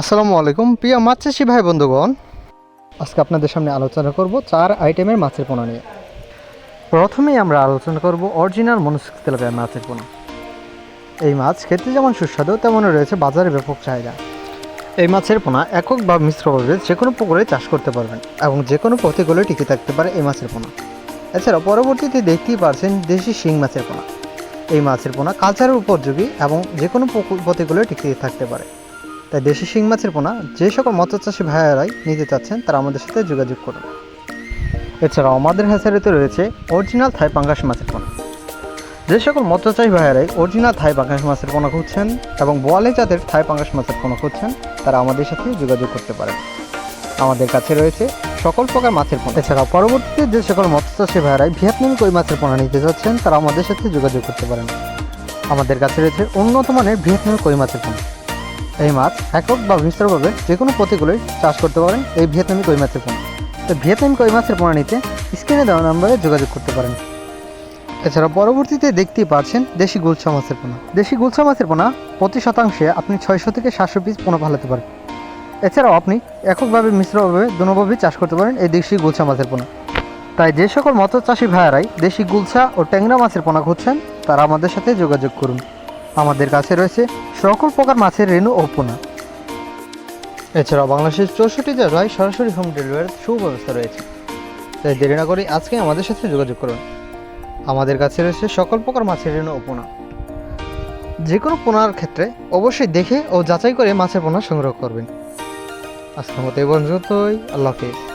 আসসালামু আলাইকুম, প্রিয় মাছ চাষি ভাই বন্ধুগণ। আজকে আপনাদের সামনে আলোচনা করব চার আইটেমের মাছের পোনা নিয়ে। প্রথমেই আমরা আলোচনা করব অরিজিনাল মনস্ক তেলাপিয়া মাছের পোনা। এই মাছ খেতে যেমন সুস্বাদু তেমনই রয়েছে বাজারে ব্যাপক চাহিদা। এই মাছের পোনা একক বা মিশ্রভাবে যে কোনো পুকুরে চাষ করতে পারবেন এবং যে কোনো প্রতিকূলে টিকে থাকতে পারে এই মাছের পোনা। এছাড়া পরবর্তীতে দেখতেই পারছেন দেশি শিং মাছের পোনা। এই মাছের পোনা কালচারের উপযোগী এবং যে কোনো প্রতিকূলে টিকে থাকতে পারে। তাই দেশি শিং মাছের পোনা, যে সকল মৎস্য চাষী ভাইয়ারাই নিতে চাচ্ছেন, তারা আমাদের সাথে যোগাযোগ করুন। এছাড়াও আমাদের হ্যাচারিতে রয়েছে অরিজিনাল থাই পাঙ্গাস মাছের পোনা। যে সকল মৎস্য চাষী ভাইয়ারাই অরিজিনাল থাই পাঙ্গাস মাছের পোনা খুঁজছেন এবং বোয়ালে যাদের থাই পাঙ্গাস মাছের পোনা খুঁজছেন, তারা আমাদের সাথে যোগাযোগ করতে পারেন। আমাদের কাছে রয়েছে সকল প্রকার মাছের পোনা। এছাড়াও পরবর্তীতে যে সকল মৎস্য চাষী ভাইয়ারাই ভিয়েতনামি কই মাছের পোনা নিতে চাচ্ছেন, তারা আমাদের সাথে যোগাযোগ করতে পারেন। আমাদের কাছে রয়েছে উন্নত মানের ভিয়েতনামি কই মাছের পোনা। এই মাছ একক বা মিশ্রভাবে যে কোনো প্রতিকূলে চাষ করতে পারেন এই ভিয়েতনামি কই মাছের পোনা। তো ভিয়েতনামি কই মাছের পোনা নিতে স্ক্রিনে দেওয়া নম্বরে যোগাযোগ করতে পারেন। এছাড়া পরবর্তীতে দেখতেই পাচ্ছেন দেশি গুলছা মাছের পোনা। দেশি গুলছা মাছের পোনা প্রতি শতাংশে আপনি ছয়শো থেকে সাতশো পিস পোনা পালাতে পারেন। এছাড়াও আপনি এককভাবে মিশ্রভাবে দুভাবে চাষ করতে পারেন এই দেশি গুলছা মাছের পোনা। তাই যে সকল মৎস্য চাষী ভাইয়ারাই দেশি গুলছা ও ট্যাংরা মাছের পোনা খুঁজছেন, তারা আমাদের সাথে যোগাযোগ করুন। আমাদের কাছে রয়েছে সকল প্রকার মাছের রেণু ও পোনা। এছাড়াও বাংলাদেশের চৌষট্টি জেলায় সরাসরি হোম ডেলিভারির সুব্যবস্থা রয়েছে। তাই দেরি না করে আজকে আমাদের সাথে যোগাযোগ করুন। আমাদের কাছে রয়েছে সকল প্রকার মাছের রেণু ও পোনা। যে কোনো পোনার ক্ষেত্রে অবশ্যই দেখে ও যাচাই করে মাছের পোনা সংগ্রহ করবেন। আজকের মতো এই পর্যন্তই। আল্লাহ হাফিজ।